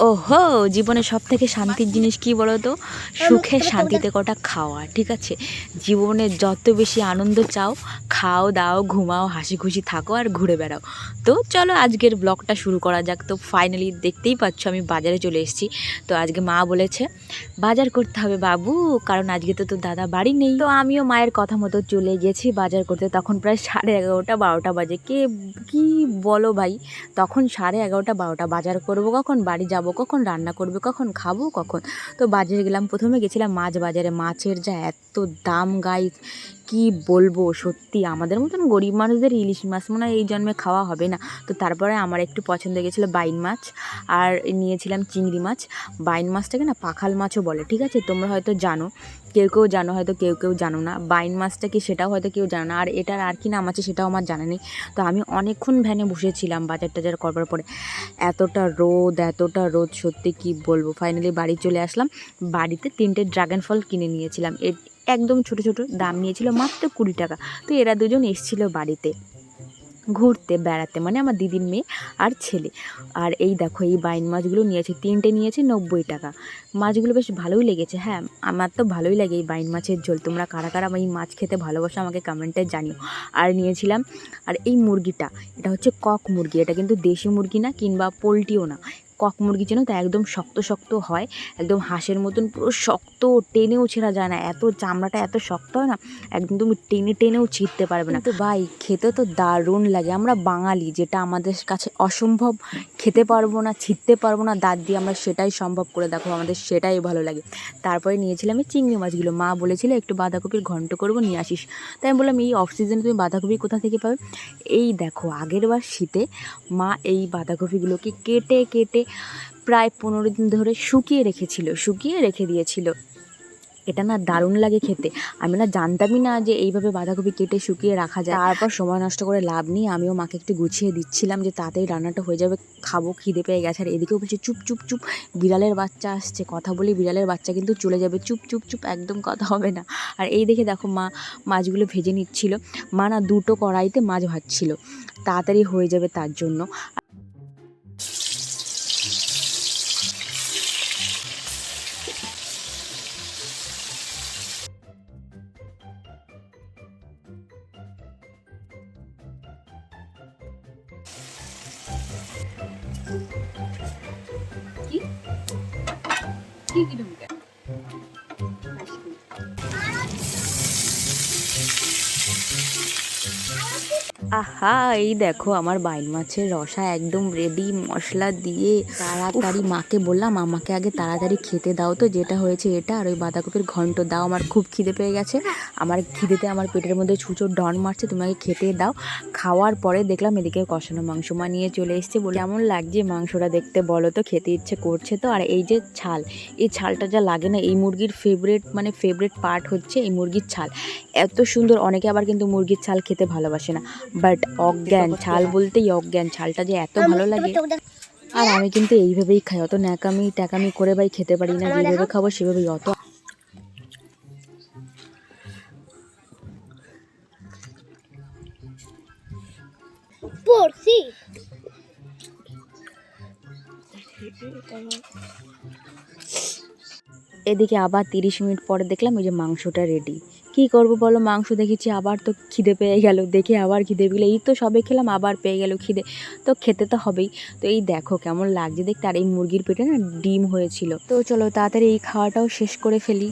ওহো, জীবনে সব থেকে শান্তির জিনিস কি বলো তো সুখে শান্তিতে কটা খাওয়া, ঠিক আছে? জীবনে যত বেশি আনন্দ চাও, খাও, দাও, ঘুমাও, হাসি খুশি থাকো আর ঘুরে বেড়াও। তো চলো আজকের ব্লগটা শুরু করা যাক। তো ফাইনালি দেখতেই পাচ্ছ আমি বাজারে চলে এসেছি। তো আজকে মা বলেছে, বাজার করতে হবে বাবু, কারণ আজকে তো তোর দাদা বাড়ি নেই। তো আমিও মায়ের কথা মতো চলে গেছি বাজার করতে। তখন প্রায় সাড়ে এগারোটা, বারোটা বাজে। কে, কি বলো ভাই? তখন সাড়ে এগারোটা, বারোটা, বাজার করব কখন? বাড়ি যাব কখন রান্না করবে, কখন খাব, কখন? তো বাজারে গেলাম, প্রথমে গেছিলাম মাছ বাজারে। মাছের যা এত দাম গাই কি বলব সত্যি? আমাদের মতন গরিব মানুষদের ইলিশ মাছ মনে হয় এই জন্মে খাওয়া হবে না। তো তারপরে আমার একটু পছন্দ গেছিল বাইন মাছ, আর নিয়েছিলাম চিংড়ি মাছ। বাইন মাছটাকে না পাখাল মাছও বলে, ঠিক আছে? তোমরা হয়তো জানো, কেউ কেউ জানো, হয়তো কেউ কেউ জানো না। বাইন মাছটা কি সেটাও হয়তো কেউ জানো না, আর এটার আর কি নাম আছে সেটাও আমার জানা নেই। তো আমি অনেকক্ষণ ভ্যানে বসেছিলাম বাজার টাজার করবার পরে। এতটা রোদ, এতটা রোদ সত্যি কি বলব? ফাইনালি বাড়ি চলে আসলাম। বাড়িতে তিনটে ড্রাগন ফল কিনে নিয়েছিলাম। এর একদম ছোট ছোট দাম নিয়েছিল মাত্র কুড়ি টাকা। তো এরা দুজন এসেছিল বাড়িতে। ঘুরতে, বেড়াতে। মানে আমার দিদির মেয়ে আর ছেলে। আর এই দেখো, এই বাইন মাছগুলো নিয়েছে। তিনটে নিয়েছে নব্বই টাকা। মাছগুলো বেশ ভালোই লেগেছে। হ্যাঁ আমার তো ভালোই লাগে এই বাইন মাছের ঝোল। তোমরা কারা কারা এই মাছ খেতে ভালোবাসো আমাকে কমেন্টে জানিও। আর নিয়েছিলাম, আর এই মুরগিটা, এটা হচ্ছে কক মুরগি। এটা কিন্তু দেশি মুরগি না, কিংবা পোলট্রিও না। কক মুরগি যেন তো একদম শক্ত শক্ত হয়, একদম হাঁসের মতন পুরো শক্ত, টেনেও ছেঁড়া যায় না। এত চামড়াটা এত শক্ত হয় না, একদম তুমি টেনে টেনেও ছিঁড়তে পারবে না। তো ভাই, খেতে তো দারুণ লাগে। আমরা বাঙালি, যেটা আমাদের কাছে অসম্ভব, খেতে পারব না, ছিঁড়তে পারব না, দাঁত দিয়ে আমরা সেটাই সম্ভব করে দেখো, আমাদের সেটাই ভালো লাগে। তারপরে নিয়েছিলাম এই চিংড়ি মাছগুলো। মা বলেছিল, একটু বাঁধাকপির ঘন্ট করব, নিয়ে আসিস। তাই আমি বললাম, এই অফ সিজনে তুমি বাঁধাকপি কোথা থেকে পাবে? এই দেখো, আগের বার শীতে মা এই বাঁধাকপিগুলোকে কেটে কেটে প্রায় পনেরো দিন ধরে শুকিয়ে রেখেছিল, শুকিয়ে রেখে দিয়েছিল। এটা না দারুণ লাগে খেতে। আমি না জানতামই না যে এইভাবে বাঁধাকপি কেটে শুকিয়ে রাখা যায়। তারপর সময় নষ্ট করে লাভ নেই, আমিও মাকে একটু গুছিয়ে দিচ্ছিলাম যে তাড়াতাড়ি রান্নাটা হয়ে যাবে, খাব, খিদে পেয়ে গেছে। আর এদিকেও বলছে, চুপ চুপ চুপ, বিড়ালের বাচ্চা আসছে। কথা বলি বিড়ালের বাচ্চা কিন্তু চলে যাবে। চুপ চুপ চুপ, একদম কথা হবে না। আর এই দেখে দেখো মা মাছগুলো ভেজে নিচ্ছিল। মা না দুটো কড়াইতে মাছ ভাজছিল। তাড়াতাড়ি হয়ে যাবে তার জন্য। কি কি কি আহা এই দেখো আমার বাইন মাছের রসা একদম রেডি মশলা দিয়ে। তাড়াতাড়ি মাকে বললাম আমাকে আগে তাড়াতাড়ি খেতে দাও তো যেটা হয়েছে এটা আর ওই বাঁধাকপির ঘন্ট দাও আমার খুব খিদে পেয়ে গেছে। আমার খিদেতে আমার পেটের মধ্যে ছুঁচো ডন মারছে তুমি আগে খেতে দাও। খাওয়ার পরে দেখলাম এদিকে কষানো মাংস মা নিয়ে চলে এসছে বলে এমন লাগছে মাংসটা দেখতে বলো তো খেতে ইচ্ছে করছে তো? আর এই যে ছাল এই ছালটা যা লাগে না এই মুরগির ফেভারেট মানে ফেভারেট পার্ট হচ্ছে এই মুরগির ছাল। এত সুন্দর অনেকে আবার কিন্তু মুরগির ছাল খেতে ভালোবাসে না। বাট অজ্ঞান ছাল বলতেই অজ্ঞান ছালটা যে এত ভালো লাগে। আর আমি কিন্তু এইভাবেই খাই অত ন্যাকামি ট্যাকামি করে ভাই খেতে পারি না যেভাবে খাব সেভাবেই অত পড়ছি। এদিকে আবার তিরিশ মিনিট পরে দেখলাম ওই যে মাংসটা রেডি কি করব বলো? মাংস দেখেছি, আবার তো খিদে পেয়ে গেল। দেখে আবার খিদে পেলে এই তো সবে খেলাম, আবার পেয়ে গেল খিদে। তো খেতে তো হবেই। তো এই দেখো কেমন লাগছে দেখতে। আর এই মুরগির পেটে না ডিম হয়েছিল। তো চলো তাড়াতাড়ি এই খাওয়াটাও শেষ করে ফেলি।